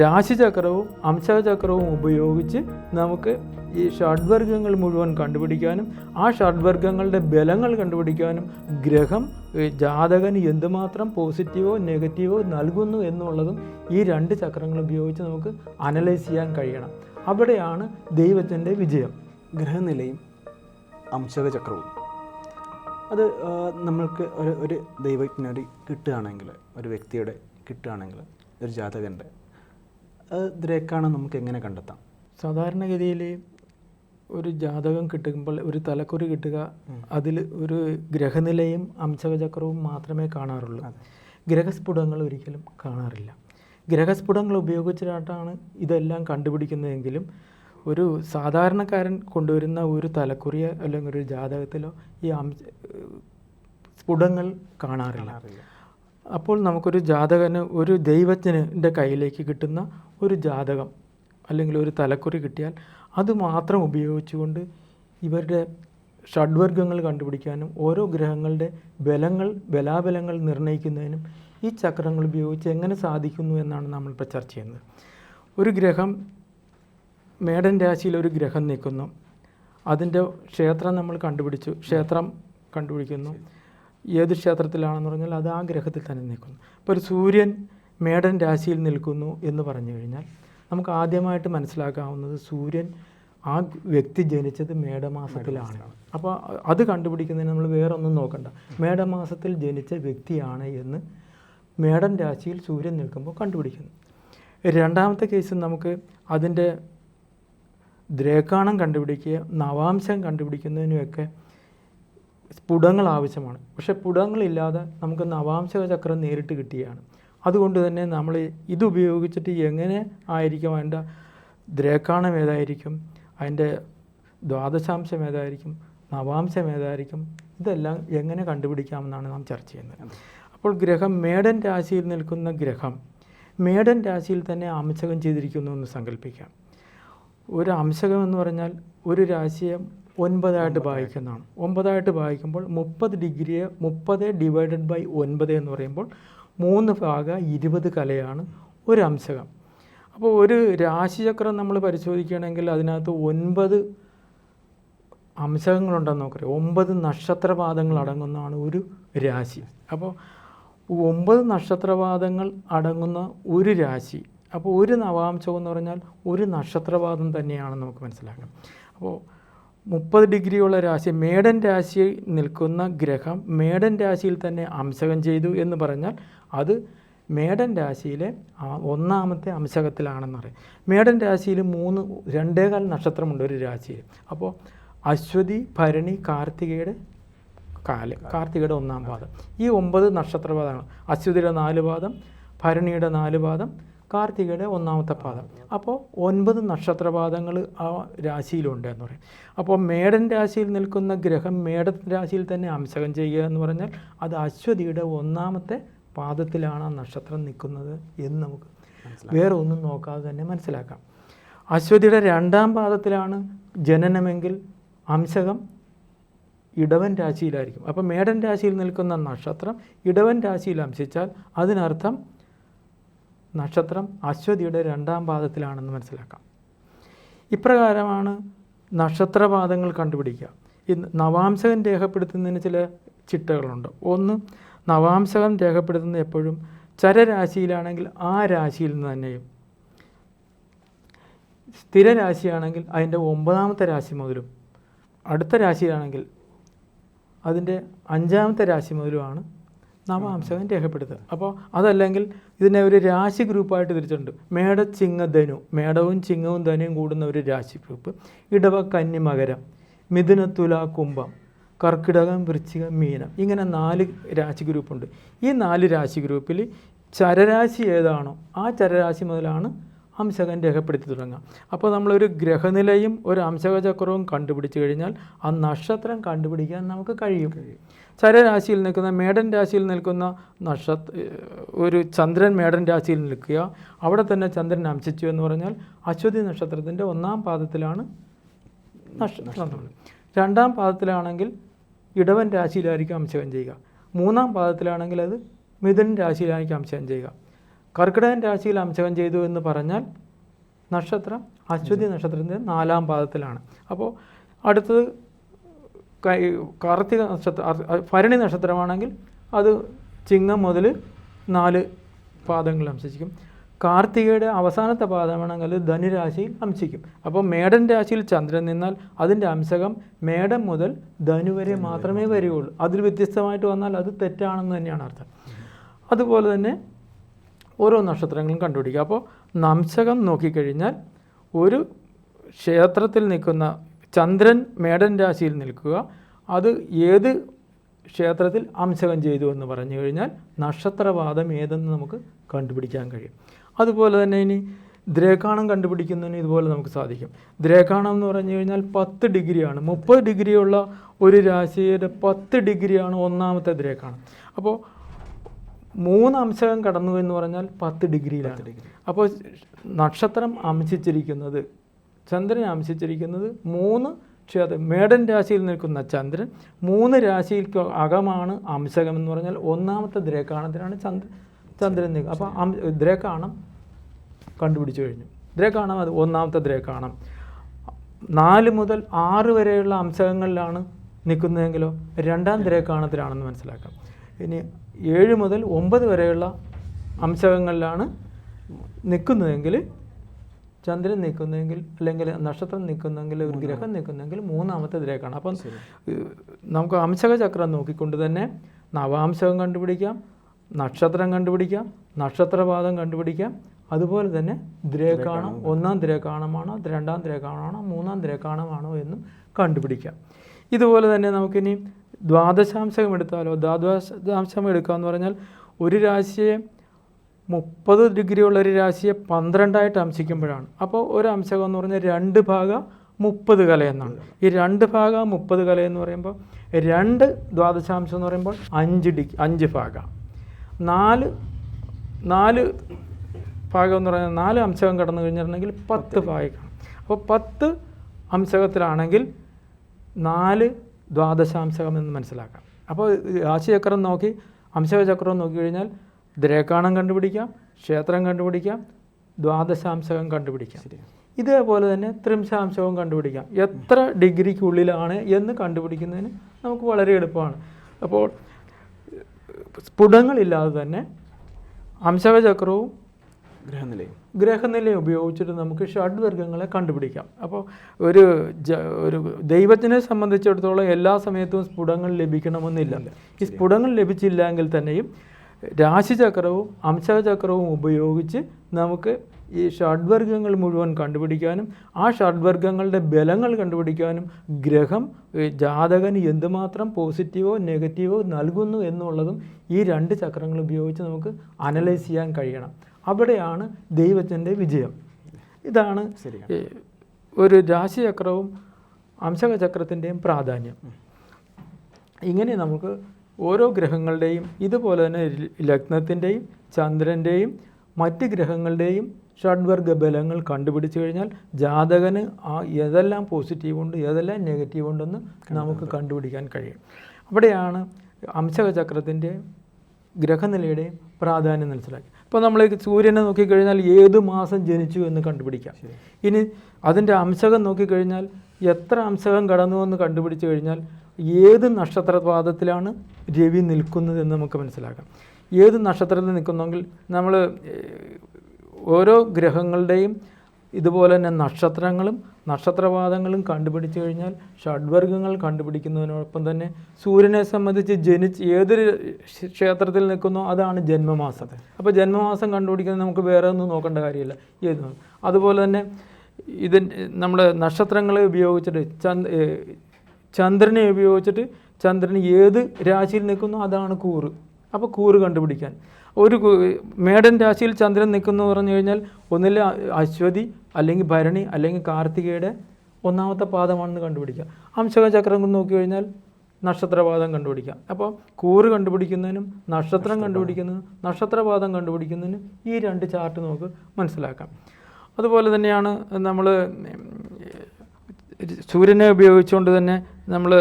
രാശിചക്രവും അംശചക്രവും ഉപയോഗിച്ച് നമുക്ക് ഈ ഷഡ്വർഗങ്ങൾ മുഴുവൻ കണ്ടുപിടിക്കാനും ആ ഷഡ്വർഗങ്ങളുടെ ബലങ്ങൾ കണ്ടുപിടിക്കാനും ഗ്രഹം ജാതകന് എന്തുമാത്രം പോസിറ്റീവോ നെഗറ്റീവോ നൽകുന്നു എന്നുള്ളതും ഈ രണ്ട് ചക്രങ്ങൾ ഉപയോഗിച്ച് നമുക്ക് അനലൈസ് ചെയ്യാൻ കഴിയണം. അവിടെയാണ് ദൈവത്തിന്റെ വിജയം. ഗ്രഹനിലയും അംശക ചക്രവും അത് നമ്മൾക്ക് ഒരു ഒരു ദൈവജ്ഞടി കിട്ടുകയാണെങ്കിൽ ഒരു വ്യക്തിയുടെ കിട്ടുകയാണെങ്കിൽ ഒരു ജാതകന്റെ ഇതിലേക്കാണ് നമുക്ക് എങ്ങനെ കണ്ടെത്താം? സാധാരണഗതിയിൽ ഒരു ജാതകം കിട്ടുമ്പോൾ ഒരു തലക്കുറി കിട്ടുക അതിൽ ഒരു ഗ്രഹനിലയും അംശകചക്രവും മാത്രമേ കാണാറുള്ളൂ. ഗ്രഹസ്ഫുടങ്ങൾ ഒരിക്കലും കാണാറില്ല. ഗ്രഹസ്ഫുടങ്ങൾ ഉപയോഗിച്ചിട്ടാണ് ഇതെല്ലാം കണ്ടുപിടിക്കുന്നതെങ്കിലും ഒരു സാധാരണക്കാരൻ കൊണ്ടുവരുന്ന ഒരു തലക്കുറിയോ അല്ലെങ്കിൽ ഒരു ജാതകത്തിലോ ഈ അംശ സ്ഫുടങ്ങൾ കാണാറില്ല. അപ്പോൾ നമുക്കൊരു ജാതകന് ഒരു ദൈവജ്ഞന്റെ കയ്യിലേക്ക് കിട്ടുന്ന ഒരു ജാതകം അല്ലെങ്കിൽ ഒരു തലക്കുറി കിട്ടിയാൽ അത് മാത്രം ഉപയോഗിച്ചുകൊണ്ട് ഇവരുടെ ഷഡ്വർഗങ്ങൾ കണ്ടുപിടിക്കാനും ഓരോ ഗ്രഹങ്ങളുടെ ബലങ്ങൾ ബലാബലങ്ങൾ നിർണയിക്കുന്നതിനും ഈ ചക്രങ്ങൾ ഉപയോഗിച്ച് എങ്ങനെ സാധിക്കുന്നു എന്നാണ് നമ്മളിപ്പോൾ ചർച്ച ചെയ്യുന്നത്. ഒരു ഗ്രഹം മേടൻ രാശിയിൽ ഒരു ഗ്രഹം നിൽക്കുന്നു. അതിന്റെ ക്ഷേത്രം നമ്മൾ കണ്ടുപിടിച്ചു. ക്ഷേത്രം കണ്ടുപിടിക്കുന്നു. ഏത് ക്ഷേത്രത്തിലാണെന്ന് പറഞ്ഞാൽ അത് ആ ഗ്രഹത്തിൽ തന്നെ നിൽക്കുന്നു. ഇപ്പോൾ ഒരു സൂര്യൻ മേടൻ രാശിയിൽ നിൽക്കുന്നു എന്ന് പറഞ്ഞു കഴിഞ്ഞാൽ നമുക്ക് ആദ്യമായിട്ട് മനസ്സിലാക്കാവുന്നത് സൂര്യൻ ആ വ്യക്തി ജനിച്ചത് മേടമാസത്തിലാണ്. അപ്പോൾ അത് കണ്ടുപിടിക്കുന്നതിന് നമ്മൾ വേറെ ഒന്നും നോക്കണ്ട. മേടമാസത്തിൽ ജനിച്ച വ്യക്തിയാണ് എന്ന് മേടൻ രാശിയിൽ സൂര്യൻ നിൽക്കുമ്പോൾ കണ്ടുപിടിക്കുന്നു. രണ്ടാമത്തെ കേസ് നമുക്ക് അതിന്റെ ദ്രേക്കാണം കണ്ടുപിടിക്കുക നവാംശം കണ്ടുപിടിക്കുന്നതിനുമൊക്കെ സ്ഫുടങ്ങൾ ആവശ്യമാണ്. പക്ഷേ സ്ഫുടങ്ങളില്ലാതെ നമുക്ക് നവാംശക ചക്രം നേരിട്ട് കിട്ടിയാണ് അതുകൊണ്ട് തന്നെ നമ്മൾ ഇതുപയോഗിച്ചിട്ട് എങ്ങനെ ആയിരിക്കും അതിന്റെ ദ്രേക്കാണം ഏതായിരിക്കും അതിന്റെ ദ്വാദശാംശം ഏതായിരിക്കും നവാംശം ഏതായിരിക്കും ഇതെല്ലാം എങ്ങനെ കണ്ടുപിടിക്കാമെന്നാണ് നാം ചർച്ച ചെയ്യുന്നത്. അപ്പോൾ ഗ്രഹം മേടൻ രാശിയിൽ നിൽക്കുന്ന ഗ്രഹം മേടൻ രാശിയിൽ തന്നെ അംശകം ചെയ്തിരിക്കുന്നു എന്ന് സങ്കല്പിക്കാം. ഒരു അംശകം എന്ന് പറഞ്ഞാൽ ഒരു രാശിയെ ഒൻപതായിട്ട് ഭാഗിക്കുന്നതാണ് ഒമ്പതായിട്ട് ഭാഗിക്കുമ്പോൾ മുപ്പത് ഡിഗ്രിയെ മുപ്പത് ഡിവൈഡഡ് ബൈ ഒൻപത് എന്ന് പറയുമ്പോൾ മൂന്ന് ഭാഗ ഇരുപത് കലയാണ് ഒരു അംശകം അപ്പോൾ ഒരു രാശിചക്രം നമ്മൾ പരിശോധിക്കുകയാണെങ്കിൽ അതിനകത്ത് ഒൻപത് അംശകങ്ങളുണ്ടെന്ന് നോക്കറിയാം ഒമ്പത് നക്ഷത്രപാദങ്ങൾ അടങ്ങുന്നതാണ് ഒരു രാശി. അപ്പോൾ ഒമ്പത് നക്ഷത്രപാദങ്ങൾ അടങ്ങുന്ന ഒരു രാശി. അപ്പോൾ ഒരു നവാംശം എന്ന് പറഞ്ഞാൽ ഒരു നക്ഷത്രപാദം തന്നെയാണെന്ന് നമുക്ക് മനസ്സിലാക്കാം. അപ്പോൾ മുപ്പത് ഡിഗ്രിയുള്ള രാശി മേടൻ രാശിയിൽ നിൽക്കുന്ന ഗ്രഹം മേടൻ രാശിയിൽ തന്നെ അംശകം ചെയ്തു എന്ന് പറഞ്ഞാൽ അത് മേടൻ രാശിയിലെ ഒന്നാമത്തെ അംശകത്തിലാണെന്ന് പറയും. മേടൻ രാശിയിൽ മൂന്ന് രണ്ടേകാൽ നക്ഷത്രമുണ്ട് ഒരു രാശിയിൽ. അപ്പോൾ അശ്വതി ഭരണി കാർത്തികയുടെ കാൽ കാർത്തികയുടെ ഒന്നാം പാദം. ഈ ഒമ്പത് നക്ഷത്രപാദമാണ് അശ്വതിയുടെ നാല് പാദം ഭരണിയുടെ നാല് പാദം കാർത്തികയുടെ ഒന്നാമത്തെ പാദം. അപ്പോൾ ഒൻപത് നക്ഷത്രപാദങ്ങൾ ആ രാശിയിലുണ്ട് എന്ന് പറയും. അപ്പോൾ മേടൻ രാശിയിൽ നിൽക്കുന്ന ഗ്രഹം മേടൻ രാശിയിൽ തന്നെ അംശകം ചെയ്യുക എന്ന് പറഞ്ഞാൽ അത് അശ്വതിയുടെ ഒന്നാമത്തെ പാദത്തിലാണ് ആ നക്ഷത്രം നിൽക്കുന്നത് എന്ന് നമുക്ക് വേറെ ഒന്നും നോക്കാതെ തന്നെ മനസ്സിലാക്കാം. അശ്വതിയുടെ രണ്ടാം പാദത്തിലാണ് ജനനമെങ്കിൽ അംശകം ഇടവൻ രാശിയിലായിരിക്കും. അപ്പോൾ മേടൻ രാശിയിൽ നിൽക്കുന്ന നക്ഷത്രം ഇടവൻ രാശിയിൽ അംശിച്ചാൽ അതിനർത്ഥം നക്ഷത്രം അശ്വതിയുടെ രണ്ടാം പാദത്തിലാണെന്ന് മനസ്സിലാക്കാം. ഇപ്രകാരമാണ് നക്ഷത്രപാദങ്ങൾ കണ്ടുപിടിക്കുക. ഈ നവാംശകൻ രേഖപ്പെടുത്തുന്നതിന് ചില ചിട്ടകളുണ്ട്. ഒന്ന് നവാംശകൻ രേഖപ്പെടുത്തുന്നത് എപ്പോഴും ചരരാശിയിലാണെങ്കിൽ ആ രാശിയിൽ നിന്ന് തന്നെയും. സ്ഥിരരാശിയാണെങ്കിൽ അതിന്റെ ഒമ്പതാമത്തെ രാശി മുതലും അടുത്ത രാശിയാണെങ്കിൽ അതിന്റെ അഞ്ചാമത്തെ രാശി മുതലുമാണ് നവാംശകൻ രേഖപ്പെടുത്തുക. അപ്പോൾ അതല്ലെങ്കിൽ ഇതിനെ ഒരു രാശി ഗ്രൂപ്പായിട്ട് തിരിച്ചിട്ടുണ്ട്. മേട ചിങ്ങ ധനു. മേടവും ചിങ്ങവും ധനുവും കൂടുന്ന ഒരു രാശി ഗ്രൂപ്പ് ഇടവ കന്നി മകരം. മിഥുന തുല കുംഭം. കർക്കിടകം വൃശ്ചികം മീനം. ഇങ്ങനെ നാല് രാശി ഗ്രൂപ്പുണ്ട് ഈ നാല് രാശി ഗ്രൂപ്പിൽ ചരരാശി ഏതാണോ ആ ചരരാശി മുതലാണ് അംശകൻ രേഖപ്പെടുത്തി തുടങ്ങാം അപ്പോൾ നമ്മളൊരു ഗ്രഹനിലയും ഒരു അംശകചക്രവും കണ്ടുപിടിച്ചു കഴിഞ്ഞാൽ ആ നക്ഷത്രം കണ്ടുപിടിക്കാൻ നമുക്ക് കഴിയും. ചരരാശിയിൽ നിൽക്കുന്ന മേടൻ രാശിയിൽ നിൽക്കുന്ന നക്ഷത്ര ഒരു ചന്ദ്രൻ മേടൻ രാശിയിൽ നിൽക്കുക. അവിടെ തന്നെ ചന്ദ്രൻ അംശിച്ചു എന്ന് പറഞ്ഞാൽ അശ്വതി നക്ഷത്രത്തിന്റെ ഒന്നാം പാദത്തിലാണ് നക്ഷത്രം. രണ്ടാം പാദത്തിലാണെങ്കിൽ ഇടവൻ രാശിയിലായിരിക്കും അംശകം ചെയ്യുക. മൂന്നാം പാദത്തിലാണെങ്കിൽ അത് മിഥുൻ രാശിയിലായിരിക്കും അംശകം ചെയ്യുക. കർക്കിടകൻ രാശിയിൽ അംശകം ചെയ്തു എന്ന് പറഞ്ഞാൽ നക്ഷത്രം അശ്വതി നക്ഷത്രത്തിന്റെ നാലാം പാദത്തിലാണ്. അപ്പോൾ അടുത്തത് കാർത്തിക നക്ഷത്ര ഭരണി നക്ഷത്രമാണെങ്കിൽ അത് ചിങ്ങം മുതൽ നാല് പാദങ്ങൾ അംശിക്കും കാർത്തികയുടെ അവസാനത്തെ പാദമാണെങ്കിൽ ധനുരാശിയിൽ അംശിക്കും അപ്പോൾ മേടൻ രാശിയിൽ ചന്ദ്രൻ നിന്നാൽ അതിന്റെ അംശകം മേടം മുതൽ ധനു വരെ മാത്രമേ വരികയുള്ളൂ. അതിൽ വ്യത്യസ്തമായിട്ട് വന്നാൽ അത് തെറ്റാണെന്ന് തന്നെയാണ് അർത്ഥം. അതുപോലെ തന്നെ ഓരോ നക്ഷത്രങ്ങളും കണ്ടുപിടിക്കുക. അപ്പോൾ നംശകം നോക്കിക്കഴിഞ്ഞാൽ ഒരു ക്ഷേത്രത്തിൽ നിൽക്കുന്ന ചന്ദ്രൻ മേടൻ രാശിയിൽ നിൽക്കുക. അത് ഏത് ക്ഷേത്രത്തിൽ അംശകം ചെയ്തു എന്ന് പറഞ്ഞു കഴിഞ്ഞാൽ നക്ഷത്രവാദം ഏതെന്ന് നമുക്ക് കണ്ടുപിടിക്കാൻ കഴിയും. അതുപോലെ തന്നെ ഇനി ദ്രേഖാണം കണ്ടുപിടിക്കുന്നതിന് ഇതുപോലെ നമുക്ക് സാധിക്കും. ദ്രേഖാണം എന്ന് പറഞ്ഞു കഴിഞ്ഞാൽ പത്ത് ഡിഗ്രിയാണ്. മുപ്പത് ഡിഗ്രിയുള്ള ഒരു രാശിയുടെ പത്ത് ഡിഗ്രിയാണ് ഒന്നാമത്തെ ദ്രേഖാണം. അപ്പോൾ മൂന്ന് അംശകം കടന്നു എന്ന് പറഞ്ഞാൽ പത്ത് ഡിഗ്രിയിലാണ്. അപ്പോൾ നക്ഷത്രം അംശിച്ചിരിക്കുന്നത് ചന്ദ്രൻ ആംശിച്ചിരിക്കുന്നത് മൂന്ന് ക്ഷേത്ര മേടൻ രാശിയിൽ നിൽക്കുന്ന ചന്ദ്രൻ മൂന്ന് രാശിയിൽ അകമാണ് അംശകം എന്ന് പറഞ്ഞാൽ ഒന്നാമത്തെ ദ്രേക്കാണത്തിലാണ് ചന്ദ്ര ചന്ദ്രൻ നിൽക്കുക അപ്പോൾ ദ്രേക്കാണം കണ്ടുപിടിച്ചു കഴിഞ്ഞു. ദ്രേക്കാണം അത് ഒന്നാമത്തെ ദ്രേക്കാണം നാല് മുതൽ ആറ് വരെയുള്ള അംശകങ്ങളിലാണ് നിൽക്കുന്നതെങ്കിലോ രണ്ടാം ദ്രേക്കാണത്തിലാണെന്ന് മനസ്സിലാക്കാം. ഇനി ഏഴ് മുതൽ ഒമ്പത് വരെയുള്ള അംശകങ്ങളിലാണ് നിൽക്കുന്നതെങ്കിൽ ചന്ദ്രൻ നിൽക്കുന്നെങ്കിൽ അല്ലെങ്കിൽ നക്ഷത്രം നിൽക്കുന്നെങ്കിൽ ഒരു ഗ്രഹം നിൽക്കുന്നെങ്കിൽ മൂന്നാമത്തെ ഇതിലേക്കാണ് അപ്പം നമുക്ക് അംശക ചക്രം നോക്കിക്കൊണ്ട് തന്നെ നവാംശകം കണ്ടുപിടിക്കാം നക്ഷത്രം കണ്ടുപിടിക്കാം നക്ഷത്രപാദം കണ്ടുപിടിക്കാം. അതുപോലെ തന്നെ ദ്രേക്കാണം ഒന്നാം ദ്രേക്കാണമാണോ രണ്ടാം ദ്രേക്കാണമാണോ മൂന്നാം ദ്രേക്കാണമാണോ എന്നും കണ്ടുപിടിക്കാം. ഇതുപോലെ തന്നെ നമുക്കിനി ദ്വാദശാംശകം എടുത്താലോ ദ്വാദശാംശം എടുക്കുക എന്ന് പറഞ്ഞാൽ ഒരു രാശിയെ മുപ്പത് ഡിഗ്രി ഉള്ള ഒരു രാശിയെ പന്ത്രണ്ടായിട്ട് അംശിക്കുമ്പോഴാണ്. അപ്പോൾ ഒരു അംശകം എന്ന് പറഞ്ഞാൽ രണ്ട് ഭാഗ മുപ്പത് കല എന്നാണ്. ഈ രണ്ട് ഭാഗ മുപ്പത് കല എന്ന് പറയുമ്പോൾ രണ്ട് ദ്വാദശാംശം എന്ന് പറയുമ്പോൾ അഞ്ച് ഡി അഞ്ച് ഭാഗ. നാല് നാല് ഭാഗം എന്ന് പറഞ്ഞാൽ നാല് അംശകം കടന്നു കഴിഞ്ഞിട്ടുണ്ടെങ്കിൽ പത്ത് ഭാഗം അപ്പോൾ പത്ത് അംശകത്തിലാണെങ്കിൽ നാല് ദ്വാദശാംശകം എന്ന് മനസ്സിലാക്കാം. അപ്പോൾ രാശിചക്രം നോക്കി അംശകചക്രം നോക്കി കഴിഞ്ഞാൽ ദ്രേക്കാണം കണ്ടുപിടിക്കാം ക്ഷേത്രം കണ്ടുപിടിക്കാം ദ്വാദശാംശകം കണ്ടുപിടിക്കാം. ഇതേപോലെ തന്നെ ത്രിംശാംശവും കണ്ടുപിടിക്കാം. എത്ര ഡിഗ്രിക്കുള്ളിലാണ് എന്ന് കണ്ടുപിടിക്കുന്നതിന് നമുക്ക് വളരെ എളുപ്പമാണ്. അപ്പോൾ സ്ഫുടങ്ങളില്ലാതെ തന്നെ അംശകചക്രവും ഗ്രഹനിലയും. ഗ്രഹനിലയും ഉപയോഗിച്ചിട്ട് നമുക്ക് ഷഡ്വർഗങ്ങളെ കണ്ടുപിടിക്കാം. അപ്പോൾ ഒരു ജ ഒരു ദൈവത്തിനെ സംബന്ധിച്ചിടത്തോളം എല്ലാ സമയത്തും സ്ഫുടങ്ങൾ ലഭിക്കണമെന്നില്ല. ഈ സ്ഫുടങ്ങൾ ലഭിച്ചില്ല എങ്കിൽ തന്നെയും രാശിചക്രവും അംശചക്രവും ഉപയോഗിച്ച് നമുക്ക് ഈ ഷഡ്വർഗങ്ങൾ മുഴുവൻ കണ്ടുപിടിക്കാനും ആ ഷഡ്വർഗങ്ങളുടെ ബലങ്ങൾ കണ്ടുപിടിക്കാനും ഗ്രഹം ജാതകന് എന്തുമാത്രം പോസിറ്റീവോ നെഗറ്റീവോ നൽകുന്നു എന്നുള്ളതും ഈ രണ്ട് ചക്രങ്ങൾ ഉപയോഗിച്ച് നമുക്ക് അനലൈസ് ചെയ്യാൻ കഴിയണം. അവിടെയാണ് ദൈവത്തിന്റെ വിജയം. ഇതാണ് ഒരു രാശിചക്രവും അംശകചക്രത്തിന്റെയും പ്രാധാന്യം. ഇങ്ങനെ നമുക്ക് ഓരോ ഗ്രഹങ്ങളുടെയും ഇതുപോലെ തന്നെ ലഗ്നത്തിന്റെയും ചന്ദ്രന്റെയും മറ്റ് ഗ്രഹങ്ങളുടെയും ഷഡ്വർഗ ബലങ്ങൾ കണ്ടുപിടിച്ചു കഴിഞ്ഞാൽ ജാതകന് ആ ഏതെല്ലാം പോസിറ്റീവ് ഉണ്ട് ഏതെല്ലാം നെഗറ്റീവ് ഉണ്ടെന്ന് നമുക്ക് കണ്ടുപിടിക്കാൻ കഴിയും. അവിടെയാണ് അംശകചക്രത്തിന്റെ ഗ്രഹനിലയുടെയും പ്രാധാന്യം മനസ്സിലാക്കി. ഇപ്പോൾ നമ്മൾ സൂര്യനെ നോക്കിക്കഴിഞ്ഞാൽ ഏത് മാസം ജനിച്ചു എന്ന് കണ്ടുപിടിക്കാം. ഇനി അതിന്റെ അംശകം നോക്കിക്കഴിഞ്ഞാൽ എത്ര അംശകം കടന്നു എന്ന് കണ്ടുപിടിച്ചു കഴിഞ്ഞാൽ ഏത് നക്ഷത്രപാദത്തിലാണ് രവി നിൽക്കുന്നത് എന്ന് നമുക്ക് മനസ്സിലാക്കാം. ഏത് നക്ഷത്രത്തിൽ നിൽക്കുന്നെങ്കിൽ നമ്മൾ ഓരോ ഗ്രഹങ്ങളുടെയും ഇതുപോലെ തന്നെ നക്ഷത്രങ്ങളും നക്ഷത്രവാദങ്ങളും കണ്ടുപിടിച്ചു കഴിഞ്ഞാൽ ഷഡ്വർഗങ്ങൾ കണ്ടുപിടിക്കുന്നതിനോടൊപ്പം തന്നെ സൂര്യനെ സംബന്ധിച്ച് ജനിച്ച് ഏതൊരു ക്ഷേത്രത്തിൽ നിൽക്കുന്നോ അതാണ് ജന്മമാസം അപ്പോൾ ജന്മമാസം കണ്ടുപിടിക്കുന്നത് നമുക്ക് വേറെ ഒന്നും നോക്കേണ്ട കാര്യമില്ല. ഏത് അതുപോലെ തന്നെ ഇതിന്റെ നമ്മുടെ നക്ഷത്രങ്ങളെ ഉപയോഗിച്ചിട്ട് ചന്ദ് ചന്ദ്രനെ ഉപയോഗിച്ചിട്ട് ചന്ദ്രൻ ഏത് രാശിയിൽ നിൽക്കുന്നു അതാണ് കൂറ്. അപ്പോൾ കൂറ് കണ്ടുപിടിക്കാൻ. ഒരു മേടൻ രാശിയിൽ ചന്ദ്രൻ നിൽക്കുന്നു പറഞ്ഞു കഴിഞ്ഞാൽ ഒന്നിൽ അശ്വതി അല്ലെങ്കിൽ ഭരണി അല്ലെങ്കിൽ കാർത്തികയുടെ ഒന്നാമത്തെ പാദമാണെന്ന് കണ്ടുപിടിക്കുക അംശക ചക്രം നോക്കി കഴിഞ്ഞാൽ നക്ഷത്രപാദം കണ്ടുപിടിക്കാം. അപ്പോൾ കൂറ് കണ്ടുപിടിക്കുന്നതിനും നക്ഷത്രം കണ്ടുപിടിക്കുന്നതിനും നക്ഷത്രപാദം കണ്ടുപിടിക്കുന്നതിനും ഈ രണ്ട് ചാർട്ട് നമുക്ക് മനസ്സിലാക്കാം. അതുപോലെ തന്നെയാണ് നമ്മൾ സൂര്യനെ ഉപയോഗിച്ചുകൊണ്ട് തന്നെ നമ്മൾ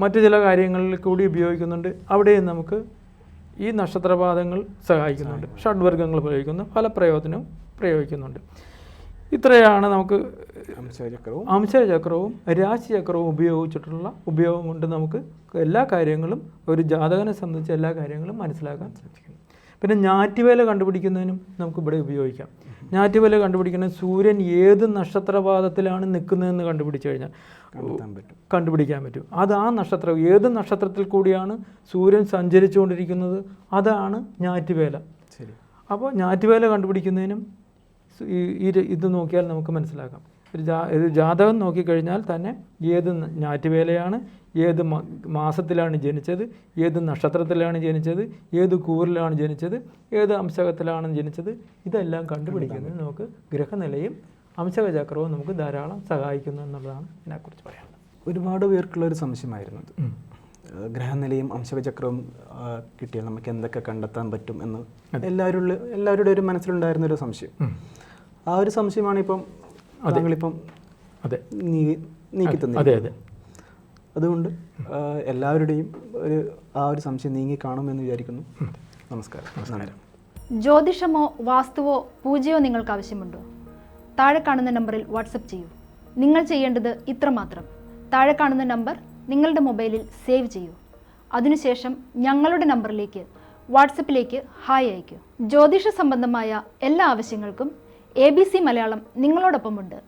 മറ്റു ചില കാര്യങ്ങളിൽ കൂടി ഉപയോഗിക്കുന്നുണ്ട്. അവിടെയും നമുക്ക് ഈ നക്ഷത്രപാദങ്ങൾ സഹായിക്കുന്നുണ്ട്. ഷഡ്വർഗങ്ങൾ പ്രയോഗിക്കുന്നു. പല പ്രയോജനവും പ്രയോഗിക്കുന്നുണ്ട്. ഇത്രയാണ് നമുക്ക് അംശചക്രവും അംശചക്രവും രാശിചക്രവും ഉപയോഗിച്ചിട്ടുള്ള ഉപയോഗം കൊണ്ട് നമുക്ക് എല്ലാ കാര്യങ്ങളും ഒരു ജാതകനെ സംബന്ധിച്ച് എല്ലാ കാര്യങ്ങളും മനസ്സിലാക്കാൻ സാധിക്കും പിന്നെ ഞാറ്റുവേല കണ്ടുപിടിക്കുന്നതിനും നമുക്ക് ഇവിടെ ഉപയോഗിക്കാം. ഞാറ്റുവേല കണ്ടുപിടിക്കുന്ന സൂര്യൻ ഏത് നക്ഷത്രപാദത്തിലാണ് നിൽക്കുന്നതെന്ന് കണ്ടുപിടിച്ചു കഴിഞ്ഞാൽ കണ്ടുപിടിക്കാൻ പറ്റും. അത് ആ നക്ഷത്രം ഏത് നക്ഷത്രത്തിൽ കൂടിയാണ് സൂര്യൻ സഞ്ചരിച്ചുകൊണ്ടിരിക്കുന്നത്? അതാണ് ഞാറ്റുവേല. ശരി. അപ്പോൾ ഞാറ്റുവേല കണ്ടുപിടിക്കുന്നതിനും ഈ ഇത് നോക്കിയാൽ നമുക്ക് മനസ്സിലാക്കാം. ഒരു ജാ ഒരു ജാതകം നോക്കിക്കഴിഞ്ഞാൽ തന്നെ ഏത് ഞാറ്റുവേലയാണ് ഏത് മാസത്തിലാണ് ജനിച്ചത് ഏത് നക്ഷത്രത്തിലാണ് ജനിച്ചത് ഏത് കൂറിലാണ് ജനിച്ചത് ഏത് അംശകത്തിലാണ് ജനിച്ചത് ഇതെല്ലാം കണ്ടുപിടിക്കുന്നത് നമുക്ക് ഗ്രഹനിലയും അംശകചക്രവും നമുക്ക് ധാരാളം സഹായിക്കുന്നു എന്നുള്ളതാണ് ഇതിനെക്കുറിച്ച് പറയാനുള്ളത്. ഒരുപാട് പേർക്കുള്ള ഒരു സംശയമായിരുന്നു ഗ്രഹനിലയും അംശചക്രവും കിട്ടിയാൽ നമുക്ക് എന്തൊക്കെ കണ്ടെത്താൻ പറ്റും എന്ന് എല്ലാവരും എല്ലാവരുടെ ഒരു മനസ്സിലുണ്ടായിരുന്ന ഒരു സംശയം. ആ ഒരു സംശയമാണ് ഇപ്പം താങ്കളിപ്പം അതെ. നീ- നീക്കി തന്നെ അതെ അതെ. അതുകൊണ്ട് എല്ലാവരുടെയും ഒരു ആ ഒരു സംശയം നീങ്ങി കാണുമെന്ന് വിചാരിക്കുന്നു. നമസ്കാരം. നമസ്കാരം. ജ്യോതിഷമോ വാസ്തുവോ പൂജയോ നിങ്ങൾക്ക് ആവശ്യമുണ്ടോ? താഴെ കാണുന്ന നമ്പറിൽ വാട്സപ്പ് ചെയ്യൂ. നിങ്ങൾ ചെയ്യേണ്ടത് ഇത്രമാത്രം താഴെ കാണുന്ന നമ്പർ നിങ്ങളുടെ മൊബൈലിൽ സേവ് ചെയ്യൂ. അതിനുശേഷം ഞങ്ങളുടെ നമ്പറിലേക്ക് വാട്സപ്പിലേക്ക് ഹായ് അയയ്ക്കൂ. ജ്യോതിഷ സംബന്ധമായ എല്ലാ ആവശ്യങ്ങൾക്കും എ ബി സി മലയാളം നിങ്ങളോടൊപ്പമുണ്ട്.